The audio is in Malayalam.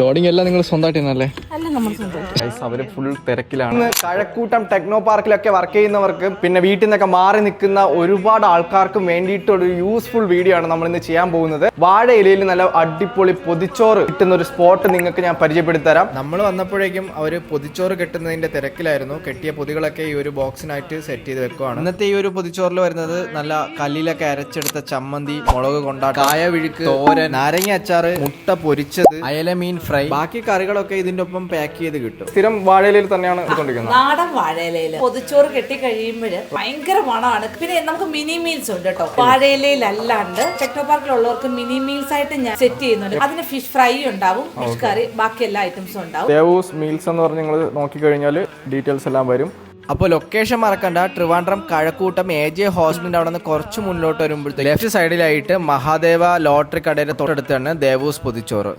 ലോഡിംഗ് എല്ലാം നിങ്ങൾ സ്വന്തമായിട്ട് ചെയ്യുന്നല്ലേ അവർ ഫുൾ തിരക്കിലാണ്. കഴക്കൂട്ടം ടെക്നോ പാർക്കിലൊക്കെ വർക്ക് ചെയ്യുന്നവർക്ക് പിന്നെ വീട്ടിൽ നിന്നൊക്കെ മാറി നിൽക്കുന്ന ഒരുപാട് ആൾക്കാർക്കും വേണ്ടിയിട്ടൊരു യൂസ്ഫുൾ വീഡിയോ ആണ് നമ്മൾ ഇന്ന് ചെയ്യാൻ പോകുന്നത്. വാഴ ഇലയിൽ നല്ല അടിപൊളി പൊതിച്ചോറ് കിട്ടുന്ന ഒരു സ്പോട്ട് നിങ്ങൾക്ക് ഞാൻ പരിചയപ്പെടുത്തരാം നമ്മൾ വന്നപ്പോഴേക്കും അവർ പൊതിച്ചോറ് കെട്ടുന്നതിന്റെ തിരക്കിലായിരുന്നു. കെട്ടിയ പൊതികളൊക്കെ ഈ ഒരു ബോക്സിനായിട്ട് സെറ്റ് ചെയ്ത് വെക്കുവാണ്. ഇന്നത്തെ ഈ ഒരു പൊതിച്ചോറിൽ വരുന്നത് നല്ല കല്ലിലൊക്കെ അരച്ചെടുത്ത ചമ്മന്തി മുളക് കൊണ്ടാട്ട കായ വിഴുക്ക് തോരൻ നാരങ്ങ അച്ചാറ് മുട്ട പൊരിച്ചത് അയല മീൻ ഫ്രൈ. ബാക്കി കറികളൊക്കെ ഇതിന്റെ ഒപ്പം പാക്ക് ചെയ്ത് കിട്ടും. സ്ഥിരം വാഴയിലയിൽ തന്നെയാണ് എടുത്തോണ്ടിരിക്കുന്നത്. നാടൻ വാഴയിലയിൽ. പൊതിച്ചോറ് കെട്ടി കഴിയുമ്പോൾ ഭയങ്കര മണമാണ്. പിന്നെ നമുക്ക് മിനി മീൽസ് ഉണ്ട് കേട്ടോ. വാഴയിലയിലല്ലാണ്ട് ടെക്നോ പാർക്കിലുള്ളവർക്ക് മിനി മീൽസ് ആയിട്ട് ഞാൻ സെറ്റ് ചെയ്യുന്നുണ്ട്. അതിന് ഫിഷ് ഫ്രൈ ഉണ്ടാവും ഫിഷ് കറി ബാക്കി എല്ലാ ഐറ്റംസും ഉണ്ടാവും. ദേവൂസ് മീൽസ് എന്ന് പറഞ്ഞ് നിങ്ങൾ നോക്കിക്കഴിഞ്ഞാൽ ഡീറ്റെയിൽസ് എല്ലാം വരും. അപ്പോൾ ലൊക്കേഷൻ മറക്കണ്ട. ട്രിവാൻഡ്രം കഴക്കൂട്ടം എ ജെ ഹോസ്പിറ്റലിന്റെ അവിടെ നിന്ന് കുറച്ച് മുന്നോട്ട് വരുമ്പോഴത്തേക്ക് ലെഫ്റ്റ് സൈഡിലായിട്ട് മഹാദേവ ലോട്ടറി കടയുടെ തൊട്ടടുത്താണ് ദേവൂസ് പൊതിച്ചോറ്.